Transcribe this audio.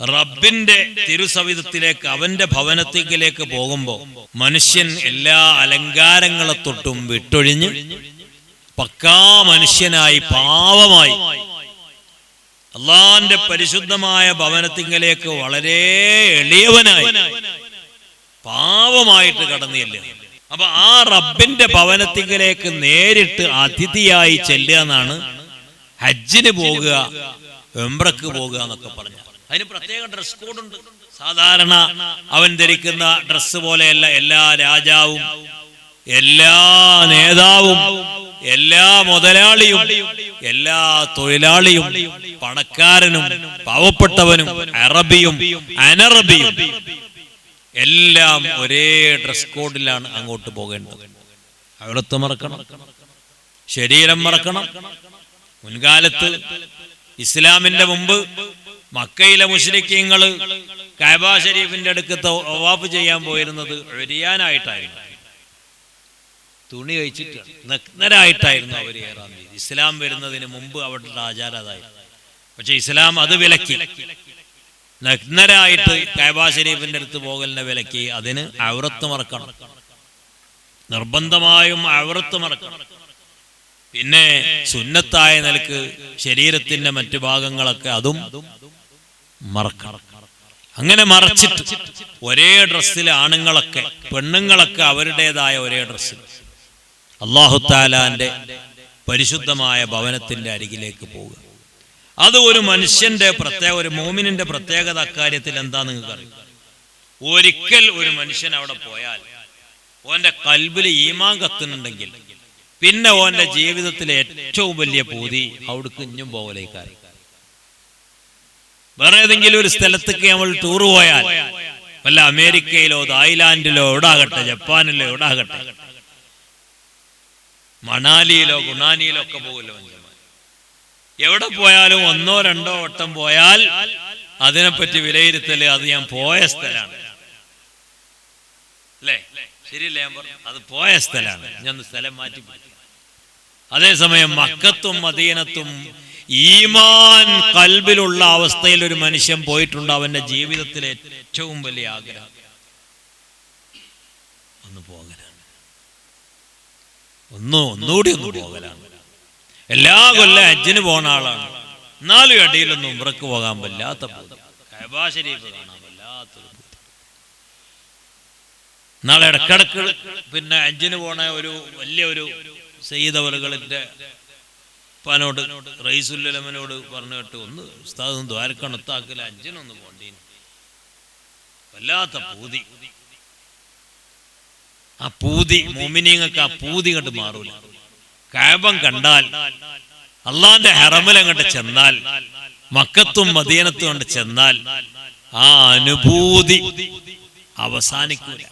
റബ്ബിന്റെ തിരുസവിധത്തിലേക്ക് അവന്റെ ഭവനത്തിലേക്ക് പോകുമ്പോൾ മനുഷ്യൻ എല്ലാ അലങ്കാരങ്ങളെ തൊട്ടും വിട്ടൊഴിഞ്ഞ് പക്കാ മനുഷ്യനായി പാവമായി അള്ളാന്റെ പരിശുദ്ധമായ ഭവനത്തിങ്കലേക്ക് വളരെ എളിയവനായി പാവമായിട്ട് കടന്നില്ല. അപ്പൊ ആ റബ്ബിന്റെ ഭവനത്തിങ്കലേക്ക് നേരിട്ട് അതിഥിയായി ചെല്ലുക എന്നാണ് ഹജ്ജിന് പോകുക എംബ്രക്ക് പോകുക എന്നൊക്കെ പറഞ്ഞു അതിന് പ്രത്യേക ഡ്രസ് കോഡുണ്ട് സാധാരണ അവൻ ധരിക്കുന്ന ഡ്രസ്സ് പോലെയല്ല എല്ലാ രാജാവും എല്ലാ നേതാവും എല്ലാ മുതലാളിയും എല്ലാ തൊഴിലാളിയും പണക്കാരനും പാവപ്പെട്ടവനും അറബിയും അനറബിയും എല്ലാം ഒരേ ഡ്രസ് കോഡിലാണ് അങ്ങോട്ട് പോകേണ്ടത്. അവിടത്ത് മറക്കണം. ശരീരം മറക്കണം. മുൻകാലത്ത് ഇസ്ലാമിന്റെ മുമ്പ് മക്കയിലെ മുസ്ലിക്കീങ്ങൾ കൈബ ഷരീഫിന്റെ അടുക്കത്ത് ഒവാഫ് ചെയ്യാൻ പോയിരുന്നത് ഒഴിയാനായിട്ടായിരുന്നു തുണി കഴിച്ചിട്ട് നഗ്നരായിട്ടായിരുന്നു അവർ ഏറാൻ തീയതി ഇസ്ലാം വരുന്നതിന് മുമ്പ് അവരുടെ ആചാരം അതായിരുന്നു പക്ഷെ ഇസ്ലാം അത് വിലക്കി. നഗ്നരായിട്ട് കൈബ ഷരീഫിന്റെ അടുത്ത് പോകലിനെ വിലക്കി അതിന് ഔറത്ത് മറക്കണം. നിർബന്ധമായും ഔറത്ത് മറക്കണം. പിന്നെ സുന്നത്തായ നിലയ്ക്ക് ശരീരത്തിന്റെ മറ്റു ഭാഗങ്ങളൊക്കെ അതും മറക്കണം. അങ്ങനെ മറച്ചിട്ട് ഒരേ ഡ്രസ്സിൽ ആണുങ്ങളൊക്കെ പെണ്ണുങ്ങളൊക്കെ അവരുടേതായ ഒരേ ഡ്രസ്സിൽ അള്ളാഹുത്താലാന്റെ പരിശുദ്ധമായ ഭവനത്തിന്റെ അരികിലേക്ക് പോവുക. അത് ഒരു മനുഷ്യന്റെ പ്രത്യേക ഒരു മോമിനിന്റെ പ്രത്യേകത അക്കാര്യത്തിൽ എന്താ നിങ്ങൾക്ക് അറിയാം? ഒരിക്കൽ ഒരു മനുഷ്യൻ അവിടെ പോയാൽ ഓന്റെ കൽബിൽ ഈമാൻ കത്തുന്നുണ്ടെങ്കിൽ പിന്നെ ഓന്റെ ജീവിതത്തിലെ ഏറ്റവും വലിയ പൂതി അവിടേക്ക് ഇഞ്ഞും പോകലേക്കായി വേറെ ഏതെങ്കിലും ഒരു സ്ഥലത്തേക്ക് നമ്മൾ ടൂർ പോയാൽ വല്ല അമേരിക്കയിലോ തായ്ലാന്റിലോ എവിടാകട്ടെ ജപ്പാനിലോ എവിടാകട്ടെ മണാലിയിലോ ഗുണാനിയിലോ ഒക്കെ പോകുമല്ലോ എവിടെ പോയാലും ഒന്നോ രണ്ടോ വട്ടം പോയാൽ അതിനെപ്പറ്റി വിലയിരുത്തൽ അത് ഞാൻ പോയ സ്ഥലമാണ്. അല്ലേ? ശരിയല്ലേ ഞാൻ പറഞ്ഞു അത് പോയ സ്ഥലമാണ്. ഞാൻ സ്ഥലം മാറ്റി അതേസമയം മക്കത്തും മദീനത്തും ഈമാൻ കൽബിലുള്ള അവസ്ഥയിൽ ഒരു മനുഷ്യൻ പോയിട്ടുണ്ട് അവന്റെ ജീവിതത്തിലെ ഏറ്റവും വലിയ ആഗ്രഹം. ഒന്ന് പോകലാണ്. ഒന്ന് ഒന്നുകൂടി ഒന്ന് പോകലാണ്. എല്ലാ കൊല്ലം അജ്ജിന് പോണ ആളാണ്. നാലു ഇടയിലൊന്നും ഉമ്രക്ക് പോകാൻ വല്ലാത്ത കാണാൻ. നാളെ ഇടക്കിടക്ക് പിന്നെ അഞ്ചിന് പോണ ഒരു വലിയ ഒരു സയ്യിദവലുകളിന്റെ പനോട് റൈസുല്ലമനോട് പറഞ്ഞു കേട്ട് ഒന്ന് ഉസ്താദ് ദ്വാരക്കണത്താക്കല അഞ്ചിനൊന്ന് പോണ്ടീന്. വല്ലാത്ത പൂതി. ആ പൂതി മോമിനിങ്ങൾക്ക് ആ പൂതി കണ്ട് മാറൂല. കാബം കണ്ടാൽ അള്ളാന്റെ ഹറമിലങ്ങോട്ട് ചെന്നാൽ മക്കത്തും മദീനത്തും കൊണ്ട് ചെന്നാൽ ആ അനുഭൂതി അവസാനിക്കൂല.